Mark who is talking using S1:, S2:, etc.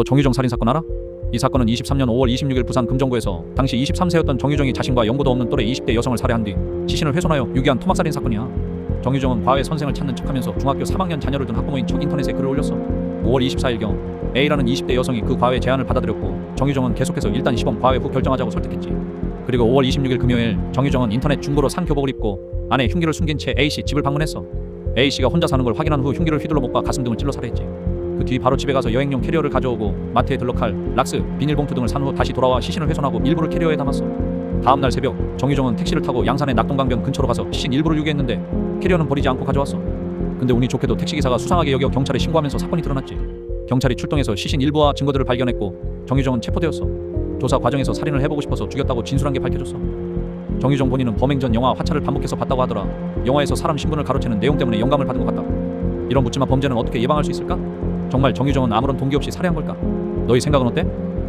S1: 너 정유정 살인 사건 알아? 이 사건은 23년 5월 26일 부산 금정구에서 당시 23세였던 정유정이 자신과 연고도 없는 또래 20대 여성을 살해한 뒤 시신을 훼손하여 유기한 토막살인 사건이야. 정유정은 과외 선생을 찾는 척하면서 중학교 3학년 자녀를 둔 학부모인 척 인터넷에 글을 올렸어. 5월 24일경 A라는 20대 여성이 그 과외 제안을 받아들였고 정유정은 계속해서 일단 시범 과외 후 결정하자고 설득했지. 그리고 5월 26일 금요일 정유정은 인터넷 중고로 산 교복을 입고 안에 흉기를 숨긴 채 A씨 집을 방문했어. A씨가 혼자 사는 걸 확인한 후 흉기를 휘둘러 목과 가슴 등을 찔러 살해했지. 그 뒤 바로 집에 가서 여행용 캐리어를 가져오고 마트에 들러 칼, 락스, 비닐봉투 등을 산 후 다시 돌아와 시신을 훼손하고 일부를 캐리어에 담았어. 다음 날 새벽 정유정은 택시를 타고 양산의 낙동강변 근처로 가서 시신 일부를 유기했는데 캐리어는 버리지 않고 가져왔어. 근데 운이 좋게도 택시기사가 수상하게 여겨 경찰에 신고하면서 사건이 드러났지. 경찰이 출동해서 시신 일부와 증거들을 발견했고 정유정은 체포되었어. 조사 과정에서 살인을 해보고 싶어서 죽였다고 진술한 게 밝혀졌어. 정유정 본인은 범행 전 영화 화차를 반복해서 봤다고 하더라. 영화에서 사람 신분을 가로채는 내용 때문에 영감을 받은 것 같다. 이런 묻지마 범죄는 어떻게 예방할 수 있을까? 정말 정유정은 아무런 동기 없이 살해한 걸까? 너희 생각은 어때?